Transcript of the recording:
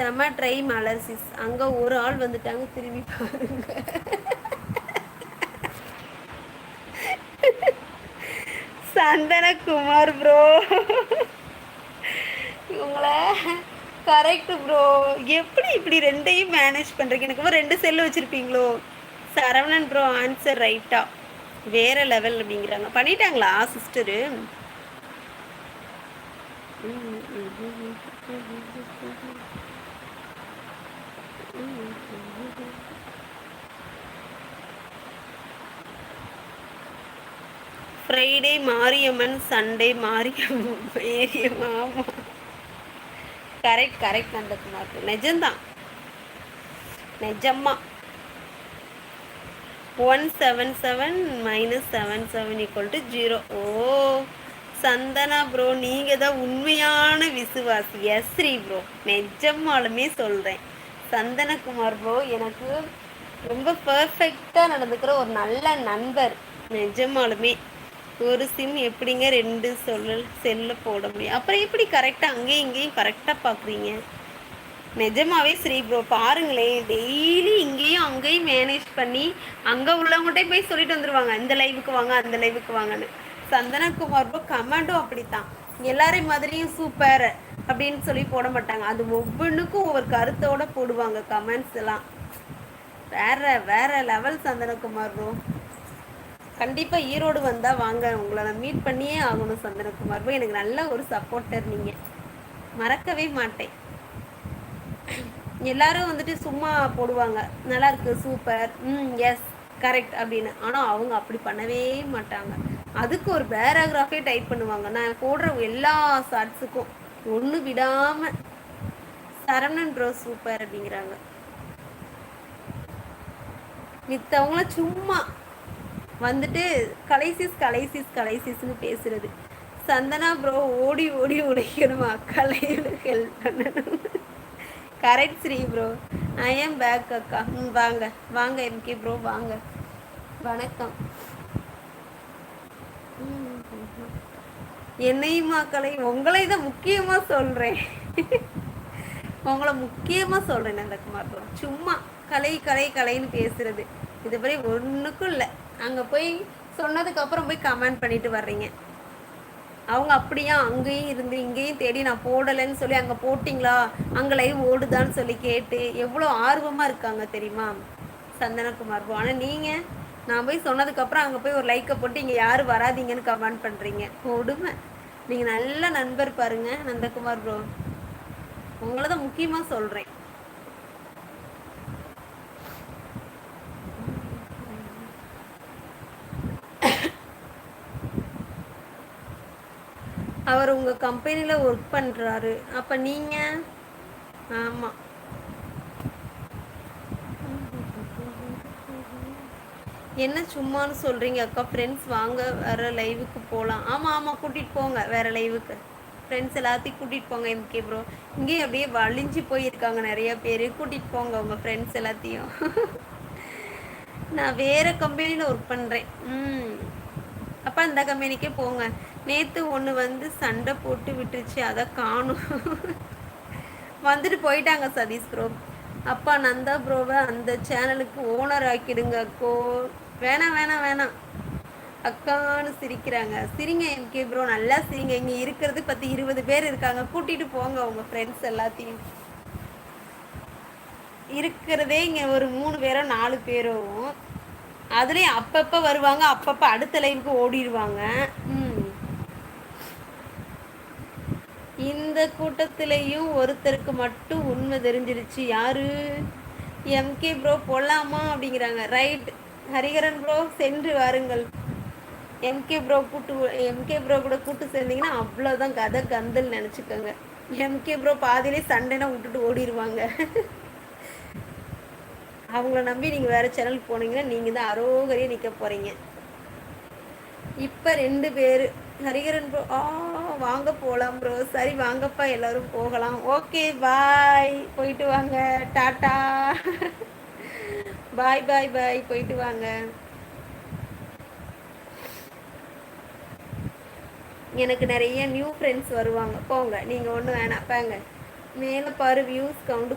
செம ட்ரை மலர்சிஸ் அங்கே ஒரு ஆள் வந்துட்டாங்க திரும்பி பாருங்க. சந்தனகுமார் ப்ரோ இவங்கள கரெக்ட் ப்ரோ எப்படி இப்படி ரெண்டையும் மேனேஜ் பண்ணுறீங்க எனக்கு ரெண்டு செல்லு வச்சுருப்பீங்களோ? சரவணன் ப்ரோ ஆன்சர் ரைட்டா வேற லெவல் அப்படிங்கிறாங்க. பண்ணிட்டாங்களா sister Friday Mariamman Sunday Mariamman Meriyamma ஆமாம் கரெக்ட் கரெக்ட் நந்தகுமார் நிஜம்தான். நிஜம்மா. One seven seven minus seven seven equal to zero oh Chandana bro நீங்கள் தான் உண்மையான விசுவாசி. எஸ் ஸ்ரீ ப்ரோ நிஜமாலுமே சொல்கிறேன் சந்தனகுமார் ப்ரோ எனக்கு ரொம்ப பர்ஃபெக்டாக நடந்துக்கிற ஒரு நல்ல நண்பர். நிஜமாலுமே ஒரு சிம் எப்படிங்க ரெண்டு சொல்ல செல்ல போட முடியும்? அப்புறம் எப்படி கரெக்டாக அங்கேயும் இங்கேயும் கரெக்டாக பார்க்குறீங்க நிஜமாவே ஸ்ரீ ப்ரோ பாருங்களேன். டெய்லி இங்கேயும் அங்கேயும் மேனேஜ் பண்ணி அங்கே உள்ளவங்கள்ட்டே போய் சொல்லிட்டு வந்துடுவாங்க இந்த லைவுக்கு வாங்க அந்த லைவுக்கு வாங்கன்னு. சந்தனகுமார் ப்ரோ கமெண்டும் அப்படித்தான். எல்லாரையும் மாதிரியும் சூப்பர் அப்படின்னு சொல்லி போட மாட்டாங்க. அது ஒவ்வொன்றுக்கும் ஒவ்வொரு கருத்தோட போடுவாங்க கமெண்ட்ஸ் எல்லாம். வேற வேற லெவல் சந்தனகுமார் ப்ரோ கண்டிப்பாக ஈரோடு வந்தால் வாங்க. உங்களை நான் மீட் பண்ணியே ஆகணும் சந்தனகுமார். போய் எனக்கு நல்ல ஒரு சப்போர்ட்டர் நீங்கள் மறக்கவே மாட்டேன். எல்லாரும் வந்துட்டு சும்மா போடுவாங்க. நல்லா இருக்கு சூப்பர் ம் எஸ் கரெக்ட் அப்படின்னு. ஆனால் அவங்க அப்படி பண்ணவே மாட்டாங்க. அதுக்கு ஒரு பேராகிராஃபே டைப் பண்ணுவாங்க. நான் போடுற எல்லா ஷார்ட்ஸுக்கும் ஒன்று விடாமல் சரவணன் ப்ரோ சூப்பர் அப்படிங்கிறாங்க. மித்தவங்கள சும்மா வந்துட்டு கலைசிஸ் கலைசிஸ் கலைசிஸ்னு பேசுறது. சந்தனா ப்ரோ ஓடி ஓடி உடைக்கணுமா? கலையில் ஹெல்ப் பண்ணணும் correct Sri bro I am back அக்கா. ம் வாங்க. வாங்க எம்கே ப்ரோ வாங்க. வணக்கம். என்னையுமா கலை உங்களை தான் முக்கியமாக சொல்கிறேன் உங்களை முக்கியமாக சொல்கிறேன் நந்தகுமார் சும்மா கலை கலை கலைன்னு பேசுறது. இது மாதிரி ஒன்றுக்கும் இல்லை. அங்கே போய் சொன்னதுக்கப்புறம் போய் கமெண்ட் பண்ணிட்டு வர்றீங்க. அவங்க அப்படியா? அங்கேயும் இருந்து இங்கேயும் தேடி நான் போடலைன்னு சொல்லி அங்கே போட்டிங்களா? அங்கே லைவ் ஓடுதான்னு சொல்லி கேட்டு எவ்வளோ ஆர்வமாக இருக்காங்க தெரியுமா? சந்தனகுமார் ஆனால் நீங்கள் நான் போய் சொன்னதுக்கப்புறம் அங்கே போய் ஒரு லைக்கை போட்டு இங்கே யாரும் வராதிங்கன்னு கமெண்ட் பண்ணுறீங்க கொடுமை. நீங்கள் நல்ல நண்பர் பாருங்கள் நந்தகுமார் ப்ரோ உங்களை தான் முக்கியமாக சொல்கிறேன் அவர் உங்கள் கம்பெனியில் ஒர்க் பண்ணுறாரு அப்போ நீங்கள் ஆமாம் என்ன சும்மான்னு சொல்கிறீங்க அக்கா? ஃப்ரெண்ட்ஸ் வாங்க வேறு லைவுக்கு போகலாம் ஆமாம் ஆமாம் கூட்டிகிட்டு போங்க. வேறு லைவுக்கு ஃப்ரெண்ட்ஸ் எல்லாத்தையும் கூட்டிகிட்டு போங்க எம்கே ப்ரோ இங்கேயும் அப்படியே வலிஞ்சு போயிருக்காங்க நிறைய பேர். கூட்டிகிட்டு போங்க உங்கள் ஃப்ரெண்ட்ஸ் எல்லாத்தையும். நான் வேறு கம்பெனியில் ஒர்க் பண்ணுறேன் ம். அப்போ அந்த கம்பெனிக்கே போங்க. நேற்று ஒன்று வந்து சண்டை போட்டு விட்டுருச்சு அதை காணும். வந்துட்டு போயிட்டாங்க சதீஷ் ப்ரோ அப்பா நந்தா ப்ரோவை அந்த சேனலுக்கு ஓனர் ஆக்கிடுங்க அக்கோ. வேணாம் வேணாம் வேணாம். அக்கான்னு சிரிக்கிறாங்க. சிரிங்க எம்கே ப்ரோ நல்லா சிரிங்க. இங்கே இருக்கிறது பத்து இருபது பேர் இருக்காங்க. கூட்டிகிட்டு போங்க உங்கள் ஃப்ரெண்ட்ஸ் எல்லாத்தையும். இருக்கிறதே இங்கே ஒரு மூணு பேரோ நாலு பேரும் அதுலேயும் அப்பப்போ வருவாங்க அப்பப்போ அடுத்த லைனுக்கு ஓடிடுவாங்க ம். இந்த கூட்டத்திலையும் ஒருத்தருக்கு மட்டும் உண்மை தெரிஞ்சிருச்சு. யாரு? எம்கே ப்ரோ போடலாமா அப்படிங்கிறாங்க. ரைட் ஹரிகரன் ப்ரோ சென்று வாருங்கள். எம்கே ப்ரோ கூட்டு எம்கே ப்ரோ கூட கூட்டு சேர்ந்தீங்கன்னா அவ்வளோதான் கதை கந்தல் நினச்சிக்கோங்க. எம்கே ப்ரோ பாதிலே சண்டைனா விட்டுட்டு ஓடிடுவாங்க அவங்கள நம்பி நீங்கள் வேறு சேனலுக்கு போனீங்கன்னா நீங்கள் தான் அரோகரியாக நிற்க போகிறீங்க இப்போ ரெண்டு பேர் ஹரிகரன் ப்ரோ ஆ வாங்க போகலாம் ப்ரோ சரி வாங்கப்பா எல்லோரும் போகலாம். ஓகே பாய் போயிட்டு வாங்க. டாட்டா. பாய் பாய் பாய் போயிட்டு வாங்க. எனக்கு நிறைய நியூ ஃப்ரெண்ட்ஸ் வருவாங்க. போங்க. நீங்கள் ஒன்றும் வேணாம். பாங்க மேலே பாரு வியூஸ் கவுண்ட்